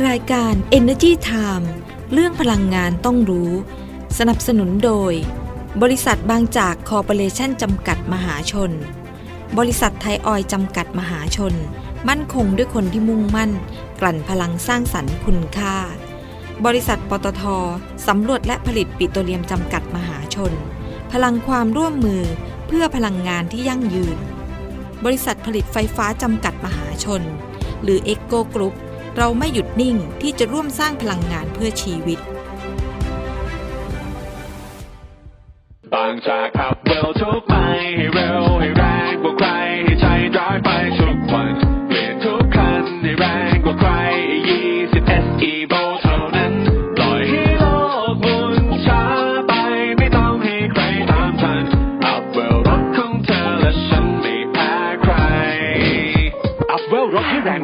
รายการ Energy Time เรื่องพลังงานต้องรู้ สนับสนุนโดย บริษัทบางจากคอร์ปอเรชั่นจำกัดมหาชน บริษัทไทยออยจำกัดมหาชน มั่นคงด้วยคนที่มุ่งมั่น กลั่นพลังสร้างสรรค์คุณค่า บริษัทปตทสำรวจและผลิตปิโตรเลียมจำกัดมหาชน พลังความร่วมมือเพื่อพลังงานที่ยั่งยืน บริษัทผลิตไฟฟ้าจำกัดมหาชน หรือ e c o Group เราไม่หยุดนิ่งที่จะร่วมสร้างพลังงานเพื่อชีวิตบางจากขับเร็วทุกไปให้เร็ว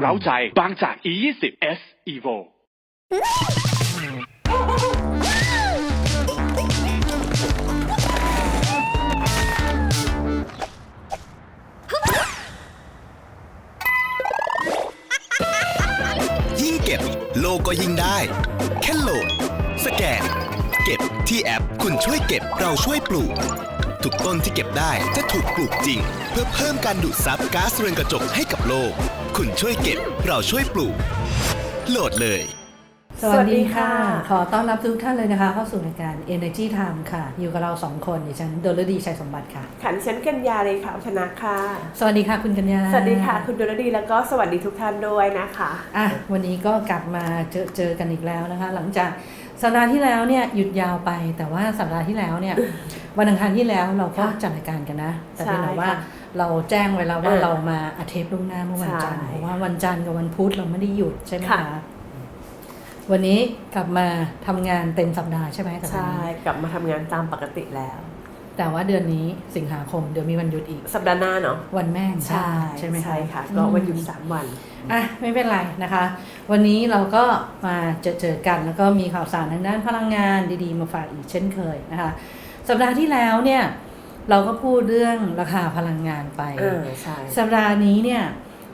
ร้าใจ บางจาก E20 S Evo ยิ่งเก็บโลก็ยิ่งได้ แค่โหลด สแกน เก็บที่แอป คุณช่วยเก็บเราช่วยปลูก ทุกต้นที่เก็บได้จะถูกปลูกจริง เพื่อเพิ่มการดูดซับก๊าซเรือนกระจกให้กับโลก คุณช่วยเก็บ เราช่วยปลูก โหลดเลยสวัสดีค่ะสวัสดีค่ะ ขอต้อนรับทุกท่านเลยนะคะ เข้าสู่รายการ Energy Time ค่ะ อยู่กับเราสองคนดิฉันดลดีชัยสมบัติค่ะ ขันฉันกัญญาเลยค่ะชนะค่ะ สวัสดีค่ะคุณกัญญาสวัสดีค่ะ คุณดลดีแล้วก็สวัสดีทุกท่านด้วยนะคะ อะวันนี้ก็กลับมาเจอเจอกันอีกแล้วนะคะ หลังจาก สัปดาห์ที่แล้วเนี่ยหยุดยาวไปแต่ว่าสัปดาห์ที่แล้วเนี่ยวันอังคารที่แล้วเราก็ค่ะจัดรายการกันนะ แต่เป็นแต่ใช่ว่าค่ะเราแจ้งไว้แล้วว่าเออเรามาอาเทปล่วงหน้าเมื่อวันจันทร์ใช่เพราะว่าวันจันทร์กับวันพุธเราไม่ได้หยุดใช่ไหมค่ะคะวันนี้กลับมาทำงานเต็มสัปดาห์ใช่ไหมสัปดาใช่ห์นี้กลับมาทำงานตามปกติแล้ว แต่ว่าเดือนนี้สิงหาคมเดี๋ยวมีวันหยุดอีก สัปดาห์หน้าเนาะวันแม่แห่งชาติใช่ไหมคะใช่ค่ะ ก็วันหยุดสามวันอะไม่เป็นไรนะคะ วันนี้เราก็มาเจอเจอกันแล้วก็มีข่าวสารทางด้านพลังงานดีๆ มาฝากอีกเช่นเคยนะคะ สัปดาห์ที่แล้วเนี่ยเราก็พูดเรื่องราคาพลังงานไปเออใช่สัปดาห์นี้เนี่ย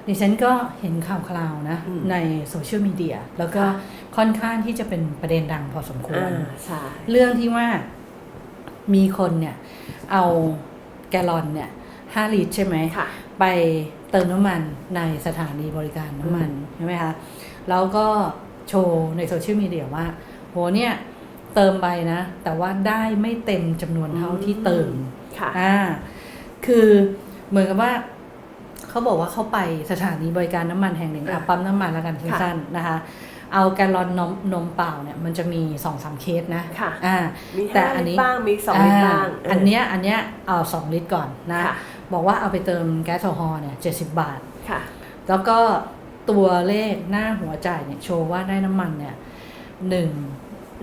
ดิฉันก็เห็นข่าวคราวนะอืมในโซเชียลมีเดียแล้วก็ค่ะค่อนข้างที่จะเป็นประเด็นดังพอสมควเอรอใช่เรื่องที่ว่า มีคนเนี่ยเอาแกลลอนเนี่ยห้าลิตรใช่ไหมค่ะไปเติมน้ำมันในสถานีบริการน้ำมันใช่ไหมคะแล้วก็โชว์ในโซเชียลมีเดียว่าโหเนี่ยเติมไปนะ แต่ว่าได้ไม่เต็มจำนวนเท่าที่เติมค่ะอ่าคือเหมือนกับว่าเขาบอกว่าเขาไปสถานีบริการน้ำมันแห่งหนึ่งค่ะอะปั๊มน้ำมันแล้วกันสั้นๆนะคะ เอาแกลลอนนมนมเปล่าเนี่ยมันจะมีสองสามเคสนะค่ะอ่ามีแต่ห้าอันลินี้ตรบ้างมีสองลิตรบ้างอันเนี้ยอันเนี้ยเอาสองลิตรก่อนนะค่ะบอกว่าเอาไปเติมแก๊สโซฮอล์เนี่ยเจ็ดสิบบาทค่ะ แล้วก็ตัวเลขหน้าหัวจ่ายเนี่ยโชว์ว่าได้น้ำมันเนี่ยหนึ่ง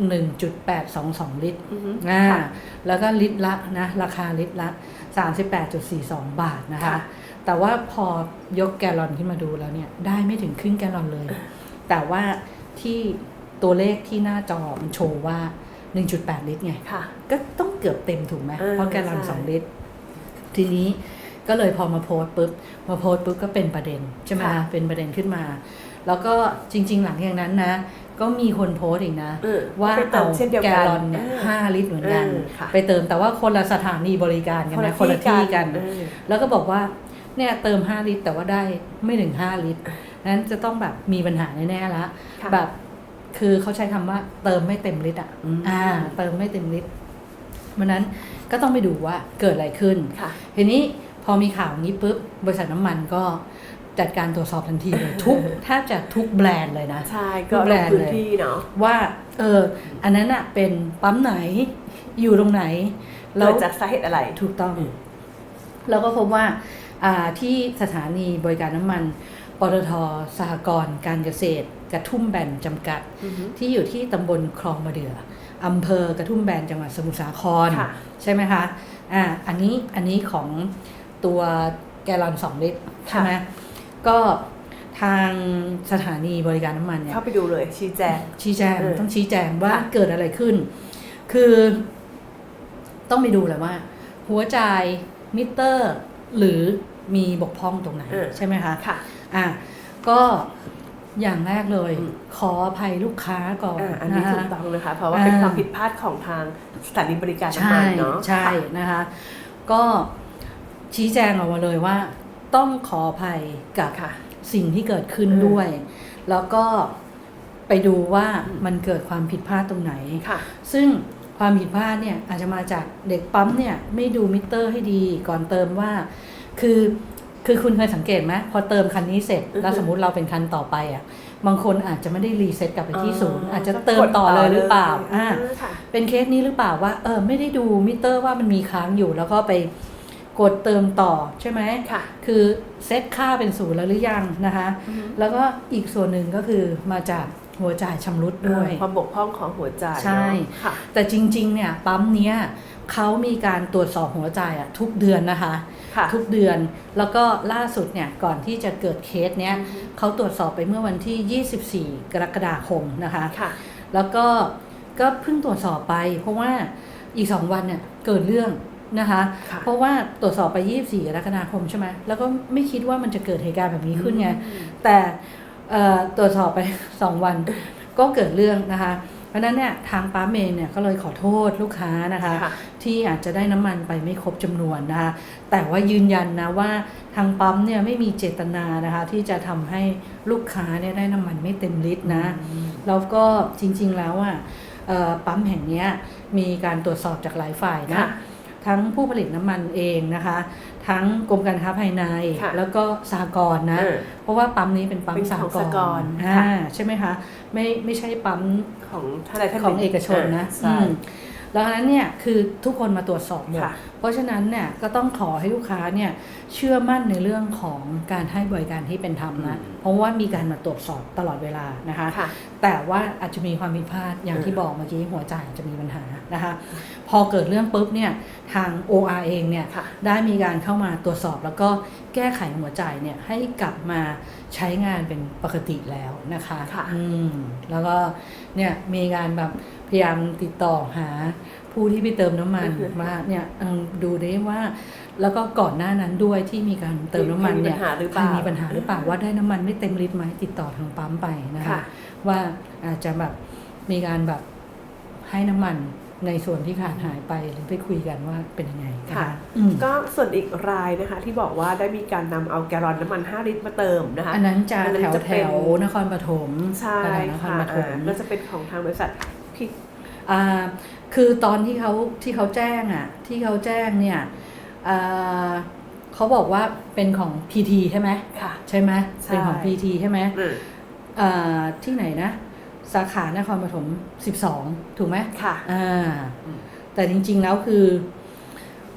หนึ่งจุดแปดสองสองลิตรอือฮึอ่าค่ะแล้วก็ลิตรละนะราคาลิตรละสามสิบแปดจุดสี่สองบาทนะคะค่ะแต่ว่าพอยกแกลลอนขึ้นมาดูแล้วเนี่ย ได้ไม่ถึงครึ่งแกลลอนเลย แต่ว่าที่ตัวเลขที่หน้าจอมันโชว์ว่า 1.8 ลิตรไงค่ะก็ต้องเกือบเต็มถูกไหมเออเพราะแกลลอนใช่สองลิตร ทีนี้ก็เลยพอมาโพสต์ปุ๊บมาโพสต์ปุ๊บก็เป็นประเด็นใช่ไหมค่ะเป็นประเด็นขึ้นมา แล้วก็จริง ๆ หลังจากนั้นนะ ก็มีคนโพสต์อีกนะเออว่าไปเติเอามเช่นเดียวแกกันลลอนเนี่ยเออห้าลิตรเหมือนกันเออค่ะไปเติมแต่ว่าคนละสถานีบริการกันนะคนละที่กันเออแล้วก็บอกว่าเนี่ยเติม 5 ลิตร แต่ว่าได้ไม่ถึง5ลิตร นั้นจะต้องแบบมีปัญหาแน่ๆละค่ะแบบคือเขาใช้คำว่าเติมไม่เต็มลิตรอะอืมอ่า เติมไม่เต็มลิตรวันนั้นก็ต้องไปดูว่าเกิดอะไรขึ้นค่ะทีนี้พอมีข่าวนี้ปุ๊บบริษัทน้ำมันก็จัดการตรวจสอบทันทีเลยทุกแทบจะทุกแบรนด์เลยนะ ใช่ ก็ทุกลแบรงนด์พื้เลนยที่เนาะว่าเอออันนั้นอะเป็นปั๊มไหนอยู่ตรงไหนเกิดจากสาเหตุอะไรถูกต้อง แล้วก็พบว่าอ่าที่สถานีบริการน้ำมัน ปตทสหกรณ์การเกษตร กระทุ่มแบนจำกัดอือฮึที่อยู่ที่ตำบลคลองมะเดื่ออำเภอกระทุ่มแบนจังหวัดสมุทรสาครค่ะใช่ไหมคะอ่าอันนี้อันนี้ของตัวแกลลอนสองลิตรใช่ไหมก็ทางสถานีบริการน้ำมันเนี่ยเข้าไปดูเลยชี้แจงชี้แจงเออต้องชี้แจงว่าค่ะเกิดอะไรขึ้น คือต้องไปดูแหละว่า หัวจ่ายมิเตอร์ หรือมีบกพร่องตรงไหนเออใช่ไหมคะค่ะ อะก็อย่างแรกเลยอืมขออภัยลูกค้าก่อนอ่าอันนี้ะคะถูกต้องนะคะ เพราะว่าเป็นอ่าความผิดพลาดของทางสถานีบริการน้ำใช่มันเนาะใช่นะคะ ก็ชี้แจงออกมาเลยว่า ต้องขออภัยกับค่ะสิ่งที่เกิดขึ้นอืมด้วย แล้วก็ไปดูว่าอืมมันเกิดความผิดพลาดตรงไหนค่ะซึ่งความผิดพลาดเนี่ยอาจจะมาจากเด็กปั๊มเนี่ยไม่ดูมิเตอร์ให้ดีก่อนเติมว่า คือ คือคุณเคยสังเกตไหมพอเติมคันนี้เสร็จอือฮึแล้วสมมุติเราเป็นคันต่อไปอะบางคนอาจจะไม่ได้รีเซ็ตกลับไปที่ศูนย์อาจจะก็เติมต่อเลยหรือเปล่ากดต่ออ่าเลยค่ะเป็นเคสนี้หรือเปล่าว่าเออไม่ได้ดูมิเตอร์ว่ามันมีค้างอยู่ แล้วก็ไปกดเติมต่อใช่ไหมค่ะคือเซตค่าเป็นศูนย์แล้วหรือยังนะคะอือฮึแล้วก็อีกส่วนหนึ่งก็คือมาจากหัวจ่ายชำรุดด้วยความบกพร่องของหัวใจใช่เนอะค่ะแต่จริง ๆ เนี่ยปั๊มเนี้ยเขามีการตรวจสอบหัวจ่ายอะทุกเดือนนะคะค่ะ ทุกเดือน แล้วก็ล่าสุดเนี่ยก่อนที่จะเกิดเคสเนี้ยเขาตรวจสอบไปเมื่อวันที่ 24 กรกฎาคมนะคะค่ะแล้วก็ก็เพิ่งตรวจสอบไป เพราะว่าอีก2วันเนี่ยเกิดเรื่องนะคะค่ะเพราะว่าตรวจสอบไป 24 กรกฎาคมใช่ไหมแล้วก็ไม่คิดว่ามันจะเกิดเหตุการณ์แบบนี้ขึ้นไงแต่เอ่อตรวจสอบไป 2 วันก็เกิดเรื่องนะคะ เพราะฉะนั้นเนี่ยทางปั๊มเองเนี่ยก็เลยขอโทษลูกค้านะคะค่ะที่อาจจะได้น้ำมันไปไม่ครบจำนวนนะคะ แต่ว่ายืนยันนะว่าทางปั๊มเนี่ยไม่มีเจตนานะคะที่จะทำให้ลูกค้าเนี่ยได้น้ำมันไม่เต็มลิตรนะแล้วก็จริงๆแล้วอะเอ่อปั๊มแห่งเนี้ยมีการตรวจสอบจากหลายฝ่ายนะค่ะ ทั้งผู้ผลิตน้ำมันเองนะคะ ทั้งกรมการค้าภายในค่ะแล้วก็สหกรณ์นะเออเพราะว่าปั๊มนี้เป็นปั๊มเป็นสขหองกสหกรรณ์ณ์ค่ะอ่าใช่ไหมคะ ไม่ไม่ใช่ปั๊มของท่านใดท่านหขนึ่องเอกชนนะ ใช่อืมแล้วนั้นเนี่ยคือทุกคนมาตรวจสอบหมดค่ะเพราะฉะนั้นเนี่ยก็ต้องขอให้ลูกค้าเนี่ยเชื่อมั่นในเรื่องของการให้บริการที่เป็นธรรมนะเพราะว่ามีการมาตรวจสอบตลอดเวลานะคะค่ะแต่ว่าอาจจะมีความผิดพลาดอย่างที่เออบอกเมื่อกี้หัวจ่ายอาจจะมีปัญหานะคะ พอเกิดเรื่องปุ๊บเนี่ยทาง OR เองเนี่ยค่ะได้มีการเข้ามาตรวจสอบแล้วก็แก้ไขหัวจ่ายเนี่ยให้กลับมาใช้งานเป็นปกติแล้วนะคะค่ะอืมแล้วก็เนี่ยมีการแบบ พยายามติดต่อหาผู้ที่ไปเติมน้ำมันอือฮึว่าเนี่ยเอิ่มดูได้ว่า แล้วก็ก่อนหน้านั้นด้วยที่มีการเติมน้ำมันเนี่ยมีปัญหาหรือเปล่าใคมีปัญหาหรือเปล่าว่าได้น้ำมันไม่เต็มลิตรไหมติดต่อทางปั๊มไปนะคะค่ะว่าอาจจะแบบมีการแบบให้น้ำมันในส่วนที่ขาดหายไปหรือไปคุยกันว่าเป็นยังไงนะค่ะคะอืมก็ส่วนอีกรายนะคะ ที่บอกว่าได้มีการนำเอาแกลลอนน้ำมัน 5 ลิตรมาเติมนะคะ อันนั้นจะอันนั้นแถวจะแถเป็นวนครปฐมใช่แถวนครค่ะปฐมอ่าก็จะเป็นของทางบริษัท พี่อ่าคือตอนที่เขาที่เขาแจ้งอะ ที่เขาแจ้งเนี่ยอ่าเขาบอกว่าเป็นของ PT ใช่ไหมค่ะใช่ไหมใช่เป็นของ PT ใช่ไหมอืมอ่าที่ไหนนะ สาขานครปฐม12ถูกไหมค่ะอ่าอืมแต่จริง ๆ แล้วคือ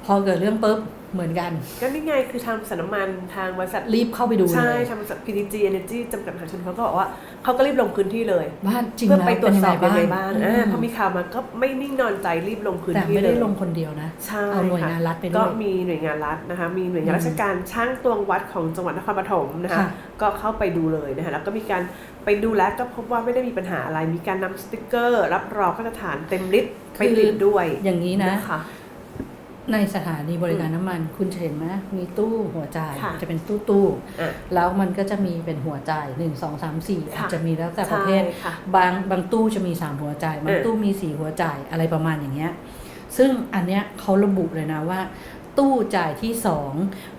พอเกิดเรื่องปุ๊บ เหมือนกัน ก็นี่ไงคือทางบริษัทน้ำมันทางบริษัทรีบเข้าไปดูเลใช่ยทางบริษัท PTG Energy จำกัดมหาชนเขาก็บอกว่าเขาก็รีบลงพื้นที่เลยบ้านจริงเพื่อแล้วไปตรวจสอบเป็ยังนไงยังไงบ้างอือ่ามพอมีข่าวมาก็ไม่นิ่งนอนใจรีบลงพื้นแต่ที่ไม่เลได้ยลงคนเดียวนะใช่เอาหน่วยค่ะงานรัฐไปด้วยก็มีหน่วยงานรัฐนะคะมีหน่วยงานอืมราชการช่างตวงวัดของจังหวัดนครปฐมนะคะค่ะก็เข้าไปดูเลยนะคะแล้วก็มีการไปดูแลวก็พบว่าไม่ได้มีปัญหาอะไรมีการนำสติกเกอร์ รับรองมาตรฐานเต็มลิตรไปติดด้วยอย่างนี้นะคะ ในสถานีบริการน้ำมัน คุณจะเห็นไหมมีตู้หัวจ่ายค่ะจะเป็นตู้ตู้อะแล้วมันก็จะมีเป็นหัวจ่ายหนึ่งสองสามสี่ค่ะอาจจะมีแล้วแต่ประเภทใช่ค่ะบางบางตู้จะมีสามหัวจ่ายบางเออ ตู้มีสี่หัวจ่ายอะไรประมาณอย่างเงี้ยซึ่งอันเนี้ยเขาระบุเลยนะว่า ตู้จ่ายที่สอง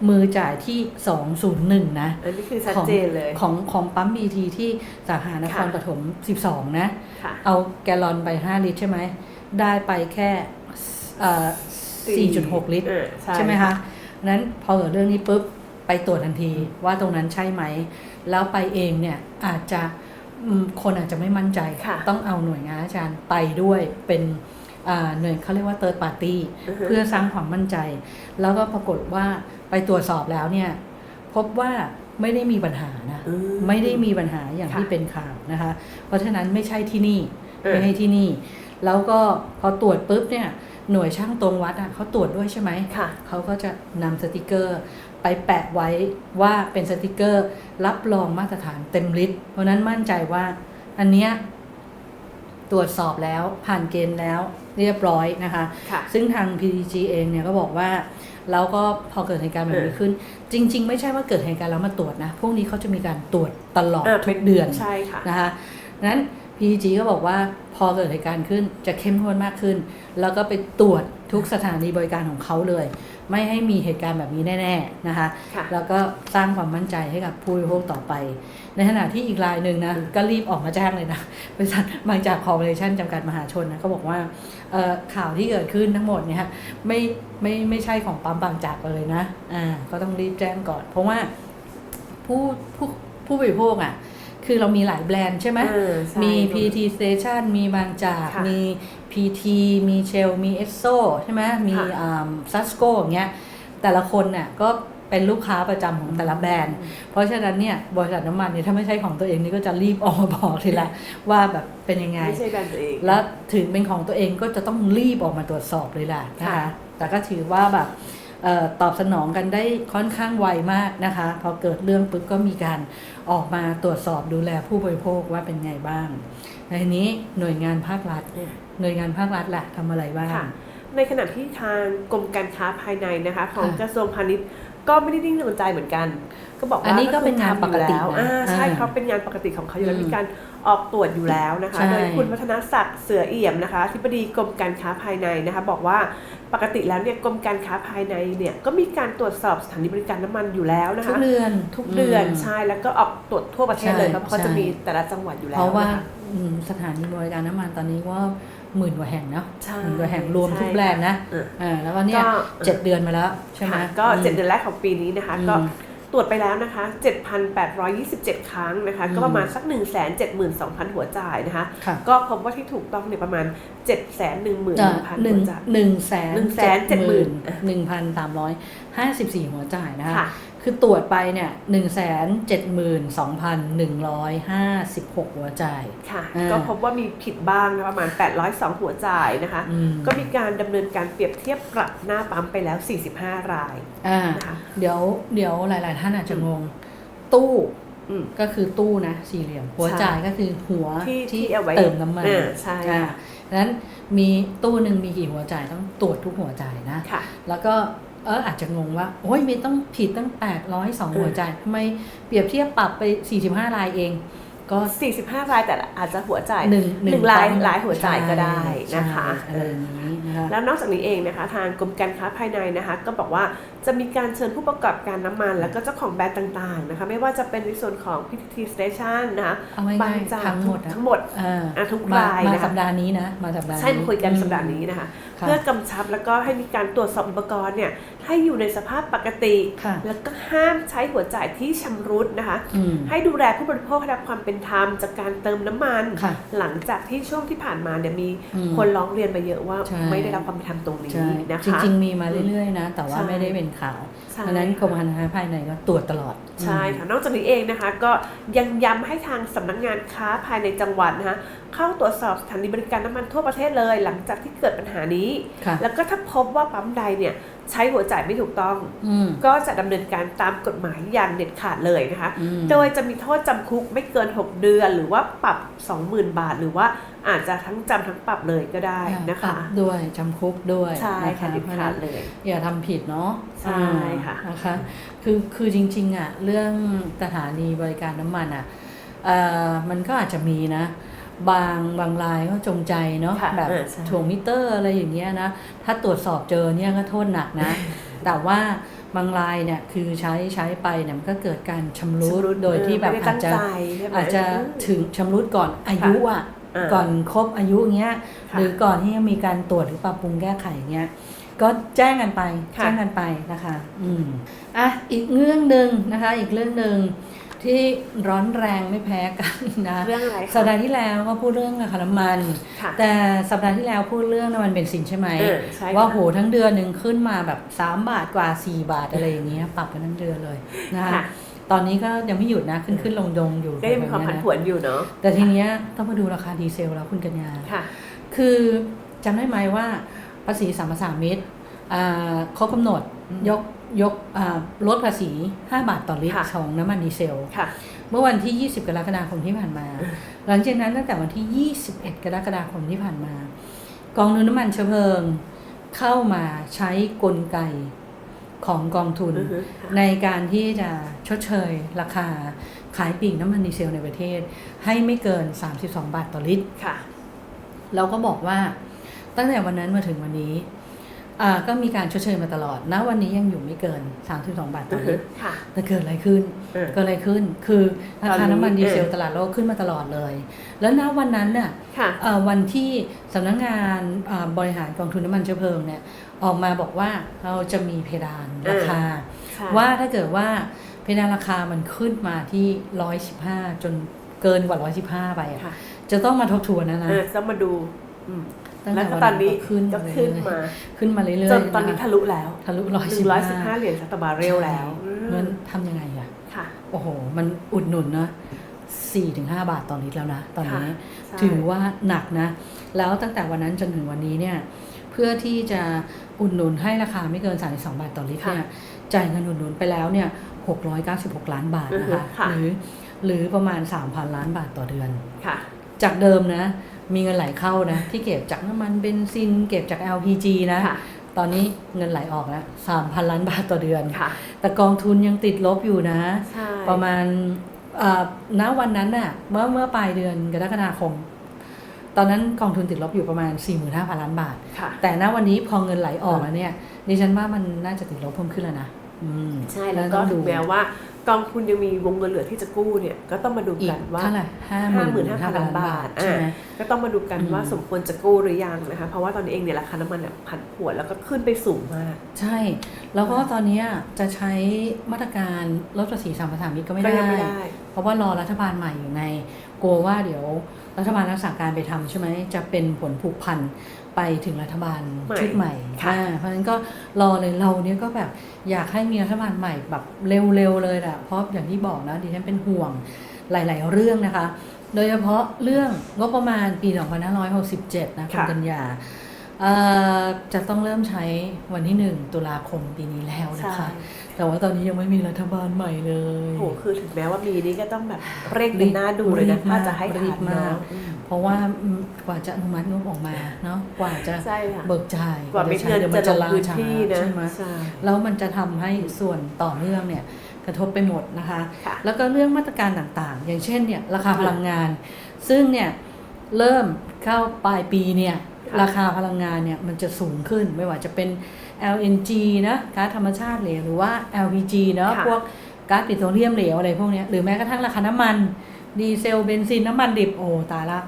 มือจ่ายที่สองศูนย์หนึ่งนะ อันนี้คือชัดเจนเลย ของของปั๊มบีทีที่สาขานครค่ะ ปฐม 12 นะ ค่ะ เอาแกลลอนไป 5 ลิตรใช่ไหม ได้ไปแค่เอ่อ 4.6 ลิตรเออใช่ใช่ไหมคะนั้นพอเกิดเรื่องนี้ปุ๊บไปตรวจทันทีว่าตรงนั้นใช่ไหม แล้วไปเองเนี่ยอาจจะอืมคนอาจจะไม่มั่นใจ ค่ะ ต้องเอาหน่วยงานอาจารย์ไปด้วยเป็นอ่าหน่วยเขาเรียกว่า third party อือฮึเพื่อสร้างความมั่นใจ แล้วก็ปรากฏว่าไปตรวจสอบแล้วเนี่ยพบว่าไม่ได้มีปัญหานะ อื ไม่ได้มีปัญหาอย่างค่ะที่เป็นข่าวนะคะ เพราะฉะนั้นไม่ใช่ที่นี่ เออ ไม่ใช่ที่นี่ แล้วก็พอตรวจปุ๊บเนี่ย หน่วยช่างตรงวัดอะเขาตรวจด้วยใช่ไหมค่ะเขาก็จะนำสติกเกอร์ ไปแปะไว้ว่าเป็นสติกเกอร์ รับรองมาตรฐานเต็มลิตรเพราะฉะนั้นมั่นใจว่า อันเนี้ยตรวจสอบแล้วผ่านเกณฑ์แล้วเรียบร้อยนะคะค่ะซึ่งทาง PTG เองเนี่ยก็บอกว่าแล้วก็พอเกิดเหตุการณ์แบบนี้ขึ้น จริง ๆ ไม่ใช่ว่าเกิดเหตุการณ์แล้วมาตรวจนะ พวกนี้เขาจะมีการตรวจตลอดอ่าทุกเดือนใช่ค่ะนะคะนั้น PTG ก็บอกว่าพอเกิดเหตุการณ์ขึ้นจะเข้มข้นมากขึ้น แล้วก็ไปตรวจทุกสถานีบริการของเขาเลย ไม่ให้มีเหตุการณ์แบบนี้แน่ ๆนะคะค่ะแล้วก็สร้างความมั่นใจให้กับผู้บริโภคต่อไป ในขณะที่อีกรายหนึ่งนะก็รีบออกมาแจ้งเลยนะบริษัทบางจากคอร์ปอเรชั่นจำกัดมหาชนนะก็บอกว่าเอ่อข่าวที่เกิดขึ้นทั้งหมดเนี่ยไม่ไม่ไม่ใช่ของปั๊มบางจากเลยนะอ่าก็ต้องรีบแจ้งก่อน เพราะว่าผู้ผู้ผู้บริโภคอะ คือเรามีหลายแบรนด์ใช่ไหมเออใช่มี PT Station มีบางจากค่ะมี PT มี Shell มี Esso ใช่ไหมมีค่ะซัสโกอย่างเงี้ยแต่ละคนน่ะก็เป็นลูกค้าประจำของแต่ละแบรนด์ เพราะฉะนั้นเนี่ยบริษัทน้ำมันเนี่ยถ้าไม่ใช่ของตัวเองนี่ก็จะรีบออกมาบอกทีละว่าแบบเป็นยังไงไม่ใช่แบรนด์ตัวเองแล้วถึงเป็นของตัวเองก็จะต้องรีบออกมาตรวจสอบเลยล่ะนะคะค่ะแต่ก็ถือว่าแบบเออ ตอบสนองกันได้ค่อนข้างไวมากนะคะ พอเกิดเรื่องปุ๊บก็มีการออกมาตรวจสอบดูแลผู้บริโภคว่าเป็นไงบ้างในนี้หน่วยงานภาครัฐหน่วยงานภาครัฐล่ะทำอะไรบ้างค่ะในขณะที่ทางกรมการค้าภายในนะคะ ของค่ะกระทรวงพาณิชย์ก็ไม่ได้นิ่งนอนใจเหมือนกัน ก็บอกว่าอันนี้ก็เป็นงานปกติทำอยู่แล้วนะอ่าใช่อ่าเขาเป็นงานปกติของเขาอยู่แล้วอืมมีการออกตรวจอยู่แล้วนะคะใช่โดยคุณวัฒนศักดิ์เสือเอี่ยมนะคะที่บดีกรมการค้าภายในนะคะ บอกว่า ปกติแล้วเนี่ยกรมการค้าภายในเนี่ยก็มีการตรวจสอบสถานีบริการน้ำมันอยู่แล้วนะทุกคะเดือนทุกเดือนมใช่แล้วก็ออกตรวจทั่วประเทศเลยใช่เพราะเขาจะใช่มีแต่ละจังหวัดอยู่แล้วเพราะว่านะคะอืมสถานีบริการน้ำมันตอนนี้ว่าหมื่นกว่าแห่งเนาะใช่หมื่นกว่าแห่งรวมทุกใช่แบรนด์นะเอออ่าแล้วก็เนี่ยก็เจ็ดเดือนมาแล้วใช่ไหมค่ะก็อืมเจ็ดเดือนแรกของปีนี้นะคะอืมก็ต รวจไปแล้วนะคะ 7,827 ครั้งนะคะอืมก็ประมาณสัก 172,000 หัวจ่ายนะคะค่ะก็พบว่าที่ถูกต้องเนี่ยประมาณ 711,000อ่าหัหนึ่งวจ่ายหนึ่งแสนหนึ่งแสนเจ็ดหมื่นเจ็ดหมื่นหนึ่งพันสามร้อยห้าสิบสี่หัวจ่ายนะคะ ค่ะคือตรวจไปเนี่ยหนึ่งแสนเจ็ดหมื่นสองพันหนึ่งร้อยห้าสิบหกหัวจ่ายค่ะอ่าก็พบว่ามีผิดบ้างนะประมาณ802หัวจ่ายนะคะอืมก็มีการดำเนินการเปรียบเทียบปรับหน้าปั๊มไปแล้ว45รายอ่านะคะเดี๋ยวเดี๋ยวหลาย ๆ ท่านอาจจะงงตู้อืมก็คือตู้นะสี่เหลี่ยมหัวใช่จ่ายก็คือหัวที่ที่เอาไว้เติมน้ำมันอ่าใช่อ่าดังนั้นมีตู้หนึ่งมีกี่หัวจ่ายต้องตรวจทุกหัวจ่ายนะค่ะแล้วก็ เอออาจจะงงว่า โอ้ยมีต้องผิดตั้ง802หัวใจทำไมเปรียบเทียบปรับไป 45 รายเอง ก็ 45 รายแต่ละอาจจะหัวจ่ายหนึ่งหนึ่งรายปั๊มหลายหัวจ่ายก็ได้นะคะใช่อะไรอย่างนี้นะคะแล้วนอกจากนี้เองนะคะ ทางกรมการค้าภายในนะคะ ก็บอกว่าจะมีการเชิญผู้ประกอบการน้ำมัน แล้วก็เจ้าของแบรนด์ต่างๆนะคะ ไม่ว่าจะเป็นในส่วนของ PTT Station นะคะเอาง่ายๆบางจากทั้งหมดอะทั้งหมดอ่าอะทุกมารายมานะคะสัปดาห์นี้นะมาสัปดาห์นี้ใช่มาคุยกันอืมสัปดาห์นี้นะคะค่ะเพื่อกำชับแล้วก็ให้มีการตรวจสอบอุปกรณ์เนี่ยให้อยู่ในสภาพปกติค่ะแล้วก็ห้ามใช้หัวจ่ายที่ชำรุดนะคะอืมให้ดูแลผู้บริโภคให้ได้รับความเป็นธรรมจากการเติมน้ำมันค่ะหลังจากที่ช่วงที่ผ่านมาเนี่ยมีอืมคนร้องเรียนมาเยอะว่าใช่ไม่ได้รับความเป็นธรรมตรงนี้ใช่นะคะ จริงๆมีมาเรื่อยๆนะ แต่ว่าใช่ไม่ได้เป็นข่าวใช่เพราะฉะนั้นกรมการค้าภายในก็ตรวจตลอด ใช่ค่ะ นอกจากนี้เองนะคะ ก็ยังย้ำให้ทางสำนักงานค้าภายในจังหวัดนะคะเข้าตรวจสอบสถานีบริการน้ำมันทั่วประเทศเลย หลังจากที่เกิดปัญหานี้ค่ะแล้วก็ถ้าพบว่าปั๊มใดเนี่ย ใช้หัวจ่ายไม่ถูกต้องอืมก็จะดำเนินการตามกฎหมายอย่างเด็ดขาดเลยนะคะอืมโดยจะมีโทษจำคุกไม่เกิน 6 เดือน หรือว่าปรับ 20,000 บาท หรือว่าอาจจะทั้งจำทั้งปรับเลยก็ได้นะปรัคะบด้วยจำคุกด้วยใช่นะค่ะคะเด็ดเพราะฉะขานั้ดนเลย อย่าทำผิดเนาะใช่ค่ะอ่านะคะคือคือจริงๆอะเรื่องสถานีบริการน้ำมันอะเอ่อมันก็อาจจะมีนะ บางบางรายก็จงใจเนาะค่ะแบบเออใช่ถ่วงมิเตอร์อะไรอย่างเงี้ยนะถ้าตรวจสอบเจอเนี่ยก็โทษหนักนะ แต่ว่าบางรายเนี่ยคือใช้ใช้ไปเนี่ยมันก็เกิดการชำรุดโดยที่แบบไม่ได้อาตั้จงจะใจใช่ไหมอาจจะถึงชำรุดก่อนอายุอะอ่าก่อนครบอายุเงี้ยค่ะหรือก่อนที่จะมีการตรวจหรือปรับปรุงแก้ไขเงี้ยก็แจ้งกันไปค่ะแจ้งกันไปนะคะ อืมอะอีกเรื่องหนึ่งนะคะ อีกเรื่องหนึ่ง ที่ร้อนแรงไม่แพ้กันนะเรื่องอะไรคะสัปดาห์ที่แล้วก็พูดเรื่องราคาน้ำมันค่ะแต่สัปดาห์ที่แล้วพูดเรื่องน้ำมันเบนซินใช่ไหมเออใช่ค่ะว่าโหทั้งเดือนหนึ่งขึ้นมาแบบ 3 บาทกว่า 4 บาทอะไรอย่างเงี้ยปรับกันทั้งเดือนเลยนะคะค่ะตอนนี้ก็ยังไม่หยุดนะขึ้นขึ้นลงลงอยู่ก็ยังมีความผันผวนอยู่เนาะแต่ทีเนี้ยต้องมาดูราคาดีเซลแล้วคุณกัญญาค่ะคือจำได้ไหมว่าภาษีสามสามิตอ่าเขากำหนดอืมยก ยกอ่าลดภาษี 5 บาทต่อลิตรค่ะของน้ำมันดีเซลค่ะเมื่อวันที่ 20 กรกฎาคมที่ผ่านมา หลังจากนั้นตั้งแต่วันที่ 21 กรกฎาคมที่ผ่านมา กองทุนน้ำมันเชื้อเพลิง เข้ามาใช้กลไกของกองทุนอือฮึค่ะในการที่จะชดเชยราคาขายปลีกน้ำมันดีเซลในประเทศ ให้ไม่เกิน 32 บาทต่อลิตร ค่ะ เราก็บอกว่าตั้งแต่วันนั้นมาถึงวันนี้ อ่าก็มีการชดเชยมาตลอด ณ วันนี้ยังอยู่ไม่เกิน 32 บาทต่อลิตรค่ะ แต่เกิดอะไรขึ้น เออเกิดอะไรขึ้น คือราตอนคานี้น้ำมันดีเซลเออ ตลาดโลกขึ้นมาตลอดเลย แล้วณวันนั้นน่ะค่ะ เอ่อวันที่สำนักงานอ่าบริหารกองทุนน้ำมันเชื้อเพลิงเนี่ยออกมาบอกว่าเราจะมีเพดานราคาค่ะว่าถ้าเกิดว่าเพดานราคามันขึ้นมาที่ 115 จนเกินกว่า 115 ไปอะค่ะจะต้องมาทบทวนนะนะ เออต้องมาดูอืม ตั้งแล้วแต่ก็วันตอนนี้ก็ขึ้นก็ขึ้นมา ขึ้นมาเรื่อยๆจนตอนนี้ะคะทะลุแล้ว ทะลุหนึ่งร้อยสิบห้า115เหรียญต่อบาร์เรลแล้วอืมเงินทำยังไงอะค่ะ โอ้โห มันอุดหนุนนะ4-5บาทต่อลิตรแล้วนะ ตอนนี้ค่ะใช่ถือว่าหนักนะ แล้วตั้งแต่วันนั้นจนถึงวันนี้เนี่ย เพื่อที่จะอุดหนุนให้ราคาไม่เกิน 32 บาทต่อลิตรเนี่ย จ่ายเงินอุดหนุนไปแล้วเนี่ย 696 ล้านบาทนะคะอือฮึค่ะหรือหรือประมาณ 3,000 ล้านบาทต่อเดือนค่ะจากเดิมนะ มีเงินไหลเข้านะ ที่เก็บจากน้ำมันเบนซิน เก็บจาก LPG นะค่ะตอนนี้เงินไหลออกแล้ว3,000ล้านบาทต่อเดือนค่ะแต่กองทุนยังติดลบอยู่นะใช่ประมาณเอ่อณวันนั้นน่ะเมื่อเมื่อปลายเดือนกรกฎาคม ตอนนั้นกองทุนติดลบอยู่ประมาณ 45,000 ล้านบาทค่ะแต่ณวันนี้พอเงินไหลออกแล้วเนี่ยดิฉันว่ามันน่าจะติดลบเพิ่มขึ้นแล้วนะอืม ใช่แล้วก็ต้องถึดูงแม้ว่ากองทุนยังมีวงเงินเหลือที่จะกู้เนี่ยก็ต้องมาดูอีกักนว่าเท่าไหร่ห้าหมื่น55,000ล้านบาทใช่ไหมอ่าก็ต้องมาดูกันอืมว่าสมควรจะกู้หรือยังนะคะเพราะว่าตอนนี้เองเนี่ยราคาน้ำมันเนี่ยผันผวนแล้วก็ขึ้นไปสูงมาก ใช่ แล้วก็ตอนเนี้ยจะใช้มาตรการลดภาษีสามภาษามิตรก็ไม่ก็ได้ยังไม่ได้ เพราะว่ารอรัฐบาลใหม่อยู่ไงกลัวว่าเดี๋ยวรัฐบาลรักษาการไปทำใช่ไหมจะเป็นผลผูกพัน ไปถึงรัฐบาลใหม่ชุดใหม่ค่ะอ่าเพราะฉะนั้นก็รอเลยเราเนี่ยก็แบบอยากให้มีรัฐบาลใหม่แบบเร็วๆเลยแหละเพราะอย่างที่บอกนะดิฉันเป็นห่วงหลาย ๆ เรื่องนะคะ โดยเฉพาะเรื่องงบประมาณปี 2567 นะคุณค่ะกัญญาเอ่อจะต้องเริ่มใช้วันที่1ตุลาคมปีนี้แล้วนะใช่คะ แต่ว่าตอนนี้ยังไม่มีรัฐบาลใหม่เลยโอ้โหคือถึงแม้ว่ามีนี่ก็ต้องแบบเร่งเป็นหน้าดูเลยนะรีบมากถ้าจะให้รีทับนมาก เนาะอืมเพราะว่าอืมกว่าจะอนุมัติงบออกมาเนาะกว่าจะใช่ค่ะเบิกจ่ายกว่าเม็ดใช้เงินดี๋ยวจะมัลงพื้นช้าที่นะใช่ไหมใช่แล้วมันจะทำให้ส่วนต่อเนื่องเนี่ยกระทบไปหมดนะคะค่ะแล้วก็เรื่องมาตรการต่างๆ อย่างเช่นเนี่ยราคาพลังงาน ซึ่งเนี่ยเริ่มเข้าปลายปีเนี่ยค่ะราคาพลังงานเนี่ยมันจะสูงขึ้นไม่ว่าจะเป็น LNG นะก๊าซธรรมชาติเหลวหรือว่า LPG เนาะค่ะพวกก๊าซปิโตรเลียมเหลวอะไรพวกเนี้ยหรือแม้กระทั่งราคาน้ำมัน ดีเซลเบนซินน้ำมันดิบโอ้ตายละ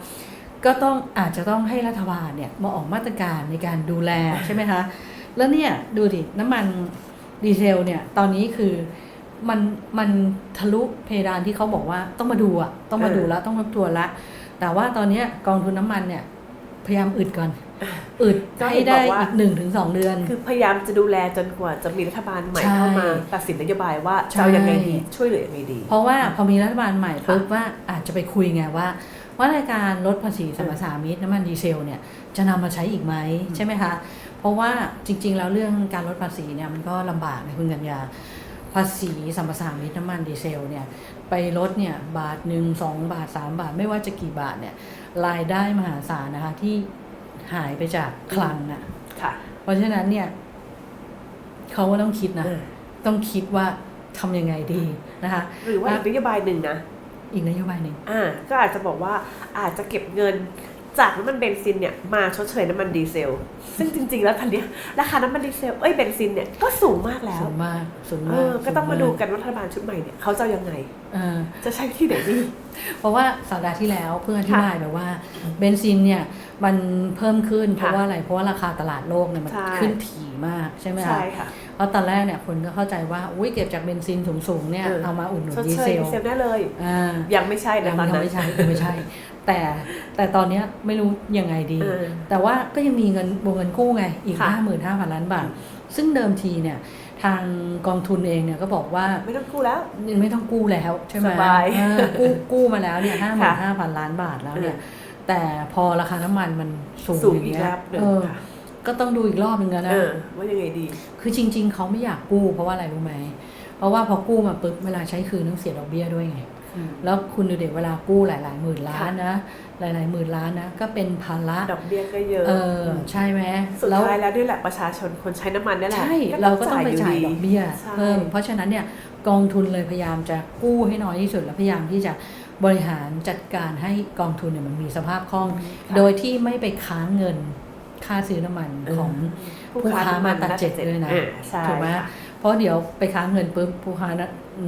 ก็ต้องอาจจะต้องให้รัฐบาลเนี่ยมาออกมาตรการในการดูแลใช่ไหมคะ แล้วเนี่ยดูดิน้ำมันดีเซลเนี่ยตอนนี้คือมันมันทะลุเพดานที่เขาบอกว่าต้องมาดูอะต้องมาดูแล้วต้องทบทวนละแต่ว่าตอนนี้กองทุนน้ำมันเนี่ยพยายามอึดก่อน อึดก็เห็ให้นได้บอกว่าอีกหนึ่งถึงสองเดือน คือพยายามจะดูแลจนกว่าจะมีรัฐบาลใหม่ใช่เข้ามาตัดสินนโยบายว่าใช่จะเอายังไงดีช่วยเหลือยังไงดี เพราะว่าพอมีรัฐบาลใหม่ค่ะปุ๊บว่าอาจจะไปคุยไงว่า ว่ารายการลดภาษีสรรพสามิตน้ำมันดีเซลเนี่ยจะนำมาใช้อีกไหมใช่ไหมคะ เพราะว่าจริง ๆ แล้วเรื่องการลดภาษีเนี่ยมันก็ลำบากนะคุณกัญญาภาษีสัมปทานมิตน้ำมันดีเซลเนี่ยไปลดเนี่ยบาทหนึ่งสองบาทสามบาทไม่ว่าจะกี่บาทเนี่ยรายได้มหาศาลนะคะที่ หายไปจากคลังอะค่ะ เพราะฉะนั้นเนี่ย เขาก็ต้องคิดนะเออต้องคิดว่าทำยังไงดีนะคะ หรือว่าอีกนโยบายหนึ่งนะ อีกนโยบายหนึ่งอ่า ก็อาจจะบอกว่าอาจจะเก็บเงิน จากน้ำมันเบนซินเนี่ยมาชดเชยน้ำมันดีเซล ซึ่งจริง ๆ แล้วทันเนี้ยราคาน้ำมันดีเซลเอ้ยเบนซินเนี่ยก็สูงมากแล้ว สูงมากสูงเอมากอก็ต้องมาดูสูกันว่ารัฐบาลชุดใหม่เนี่ยเขาจะเอายังไงเออจะใช้ที่ไหนดีเพราะว่าสัปดาห์ที่แล้วเพื่อนอธิบายแบบว่าเบนซินเนี่ยมันเพิ่มขึ้นเพราะว่าอะไรเพราะว่าราคาตลาดโลกเนี่ยมันใช่ขึ้นถี่มากใช่ไหมใช่คะค่ะเพราะตอนแรกเนี่ยคนก็เข้าใจว่าอุ้ยเก็บจากเบนซินสูงๆเนี่ยเออเอามาอุดหนุนชดดีเชเซยลดีเซลได้เลยอ่ายังไม่ใช่นะยังตอนนั้นไม่ใช่ยังไม่ใช่ แต่แต่ตอนเนี้ยไม่รู้ยังไงดีเออแต่ว่าก็ยังมีเงินวงเงินกู้ไง อีกค่ะห้าหมื่นห้าพันล้านบาท ซึ่งเดิมทีเนี่ยทางกองทุนเองเนี่ยก็บอกว่าไม่ต้องกู้แล้วไม่ต้องกู้แล้วใช่ไหมสบายเออกู้กู้มาแล้วเนี่ยห้าหมื่นค่ะห้าพันล้านบาทแล้วเนี่ยเออแต่พอราคาน้ำมันมันสูงสูงอย่างอีกเงี้ยแล้วหนึ่งเออค่ะก็ต้องดูอีกรอบหนึ่งอะเอนะอว่ายังไงดี คือจริง ๆ เขาไม่อยากกู้เพราะว่าอะไรรู้ไหม เพราะว่าพอกู้มาปุ๊บเวลาใช้คืนต้องเสียดอกเบี้ยด้วยไงออืม แล้วคุณดูเด็กเวลากู้หลาย ๆ หมื่นล้านนะหลาย ๆ หมื่นล้านนะก็เป็นภาระดอกเบี้ยก็เยอะเออใช่ไหมสุดแล้วท้ายแล้วด้วยแหละประชาชนคนใช้น้ำมันนี่แหละใช่เราก็ต้องไปจ่ายดอกเบี้ยใช่เพิ่มเพราะฉะนั้นเนี่ยกองทุนเลยพยายามจะกู้ให้น้อยที่สุดและพยายามที่จะบริหารจัดการให้กองทุนเนี่ยมันมีสภาพคล่องค่ะโดยที่ไม่ไปค้างเงินค่าซื้อน้ำมันของผู้ค้ามาตัดเจ็ดด้วยนะอ่าใช่ถูกไหมค่ะ เพราะเดี๋ยวไปค้างเงินปุ๊บผู้ค้า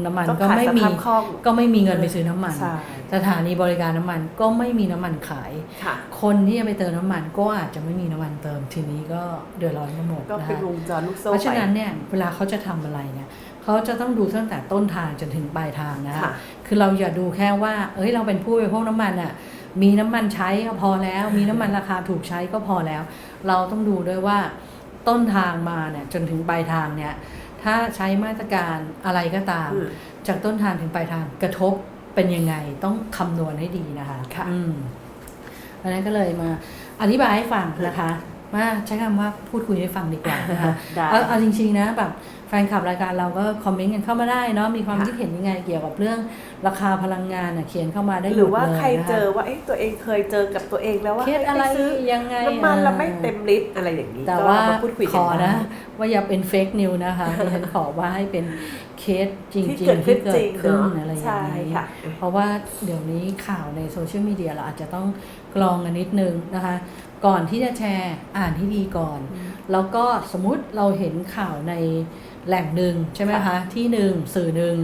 น้ำมันต้องก็ขายไม่สมีภาพคล่องก็ไม่มีเงินไปซื้อน้ำมันใช่สถานีบริการน้ำมันก็ไม่มีน้ำมันขายค่ะคนที่จะไปเติมน้ำมันก็อาจจะไม่มีน้ำมันเติมทีนี้ก็เดือดร้อนกันหมดก็นะเป็นคะวงจรลูกโซ่เพราะฉะนั้นไปเนี่ยเวลาเขาจะทำอะไรเนี่ยเขาจะต้องดูตั้งแต่ต้นทางจนถึงปลายทางนะคะค่ะคือเราอย่าดูแค่ว่า เอ้ย เราเป็นผู้บริโภคน้ำมันอะ มีน้ำมันใช้ก็พอแล้ว มีน้ำมันราคาถูกใช้ก็พอแล้ว เราต้องดูด้วยว่าต้นทางมาเนี่ยจนถึงปลายทางเนี่ย ถ้าใช้มาตรการอะไรก็ตามอืมจากต้นทางถึงปลายทางกระทบเป็นยังไงต้องคำนวณให้ดีนะคะค่ะอืมดังนั้นก็เลยมาอธิบายให้ฟังนะคะมาใช้คำว่าพูดคุยให้ฟังดีกว่านะคะได้เอาเอาจริงๆนะแบบ แฟนคลับรายการเราก็คอมเมนต์กันเข้ามาได้เนาะมีความค่ะคิดเห็นยังไงเกี่ยวกับเรื่องราคาพลังงานน่ะเขียนเข้ามาได้หรือว่ามดลยใครนะะเจอว่าเอ๊ะตัวเองเคยเจอกับตัวเองแล้วว่าเคสอะไรปซื้อยังไงน้ำมันอ่าเราไม่เต็มลิตรอะไรอย่างนี้แต่ก็ว่ามาพูดคุยขกันอได้นะ ว่าอย่าเป็นเฟกนิวนะคะดิฉันขอว่าให้เป็นเคสจริงที่ๆเกิดขึ้นที่จริงขึ้นเนาะอะไรอย่างใช่นี้ค่ะเพราะว่าเดี๋ยวนี้ข่าวในโซเชียลมีเดียเราอาจจะต้องกรองกันนิดนึงนะคะ ก่อนที่จะแชร์อ่านที่ดีก่อน แล้วก็สมมุติเราเห็นข่าวใน แหล่งหนึ่งใช่ไหมคะค่ะที่หนึ่งสื่อหนึ่ง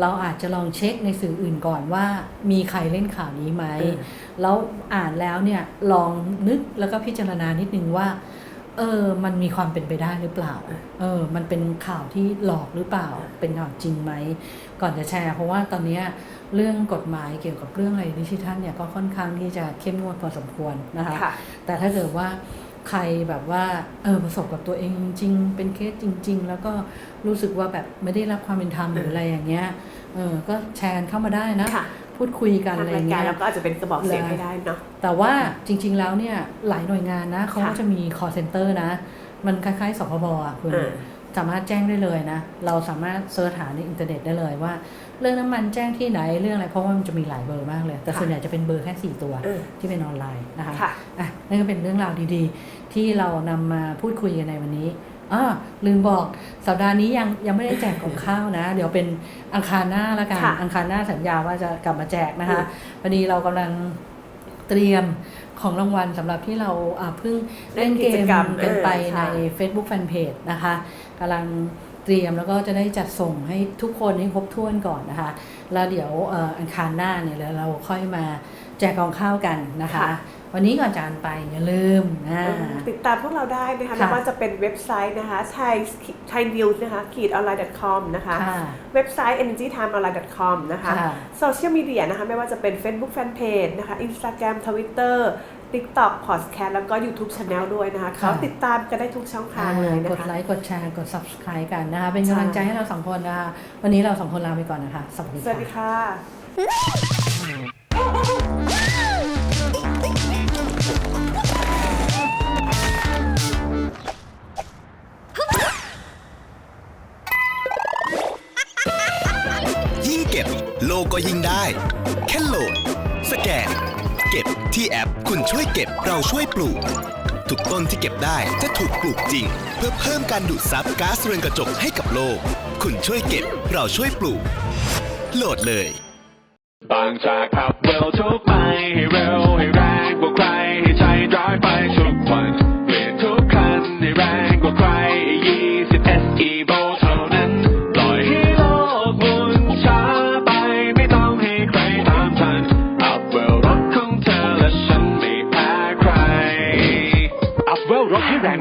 เราอาจจะลองเช็คในสื่ออื่นก่อนว่า มีใครเล่นข่าวนี้ไหมเออแล้วอ่านแล้วเนี่ยลองนึกแล้วก็พิจารณานิดนึงว่า เออ มันมีความเป็นไปได้หรือเปล่า เออ มันเป็นข่าวที่หลอกหรือเปล่า เป็นข่าวจริงไหม ก่อนจะแชร์ เพราะว่าตอนเนี้ยเรื่องกฎหมายเกี่ยวกับเรื่องอะไรดิจิทัลเนี่ยก็ค่อนข้างที่จะเข้มงวดพอสมควรนะคะค่ะแต่ถ้าเกิดว่า ใครแบบว่าเออประสบกับตัวเองจริงๆเป็นเคสจริง ๆ แล้วก็รู้สึกว่าแบบไม่ได้รับความเป็นธรรมหรืออะไรอย่างเงี้ยเออก็แชร์กันเข้ามาได้นะ ค่ะพูดคุยกันทางอะไรรายเงี้การย เราก็อาจจะเป็นกระบอกเสียงให้ได้เนาะ แต่ว่าจริง ๆ แล้วเนี่ยหลายหน่วยงานนะเขาก็ค่ะจะมี call center นะ มันคล้ายๆสคบอะคุณเออ สามารถแจ้งได้เลยนะ เราสามารถเสิร์ชหาในอินเทอร์เน็ตได้เลยว่า เรื่องน้ำมันแจ้งที่ไหนเรื่องอะไร เพราะว่ามันจะมีหลายเบอร์มากเลย แต่ส่วนใหญ่จะเป็นเบอร์แค่ 4 ตัวเออที่เป็นออนไลน์นะคะค่ะอะนั่นก็เป็นเรื่องราวดีๆ ที่เรานำมาพูดคุยกันในวันนี้อ่าลืมบอกสัปดาห์นี้ยังยังไม่ได้แจกของข้าวนะ เดี๋ยวเป็นอังคารหน้าละกันค่ะอังคารหน้าสัญญาว่าจะกลับมาแจกนะคะอืมพอดีเรากำลังเตรียม ของรางวัลสำหรับที่เราอ่าเพิ่งเล่นเกเล่นกิจมกรรมกันไปเออในใช่ Facebook Fanpage นะคะกำลังเตรียมแล้วก็จะได้จัดส่งให้ทุกคนให้ครบถ้วนก่อนนะคะ แล้วเดี๋ยวเอ่ออังคารหน้าเนี่ยแล้วเราค่อยมาแจกกองข้าวกันนะคะค่ะ วันนี้ก่อนจานไปอย่าลืมนะติดตามพวกเราได้นะคะค่ะไม่ว่าจะเป็นเว็บไซต์นะคะ thai thai news นะคะ ขีด online com นะคะค่ะเว็บไซต์ energytimeonline com นะคะค่ะโซเชียลมีเดียนะคะ ไม่ว่าจะเป็น Facebook Fanpage นะคะ Instagram Twitter TikTok Podcast แล้วก็ YouTube Channel ด้วยนะคะค่ะเขาติดตามกันได้ทุกช่องทางเลยนะกดคะไลค์กดแชร์กด subscribe กันนะคะ เป็นกำลังใจให้เราสองคนนะคะ วันนี้เราสองคนลาไปก่อนนะคะ สวัสดีสวัสดีค่ะ เก็บ ที่แอป คุณช่วยเก็บเราช่วยปลูก ทุกต้นที่เก็บได้จะถูกปลูกจริง เพื่อเพิ่มการดูดซับก๊าซเรือนกระจกให้กับโลก คุณช่วยเก็บ เราช่วยปลูก โหลดเลยบางจากขับเร็วทุกไปให้เร็วให้แรงกว่าใครให้ใจร้อยไปทุก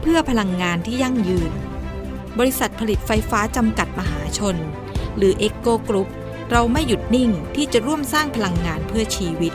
เพื่อพลังงานที่ยั่งยืน บริษัทผลิตไฟฟ้าจำกัดมหาชน หรือเอ็กโกกรุ๊ปเราไม่หยุดนิ่งที่จะร่วมสร้างพลังงานเพื่อชีวิต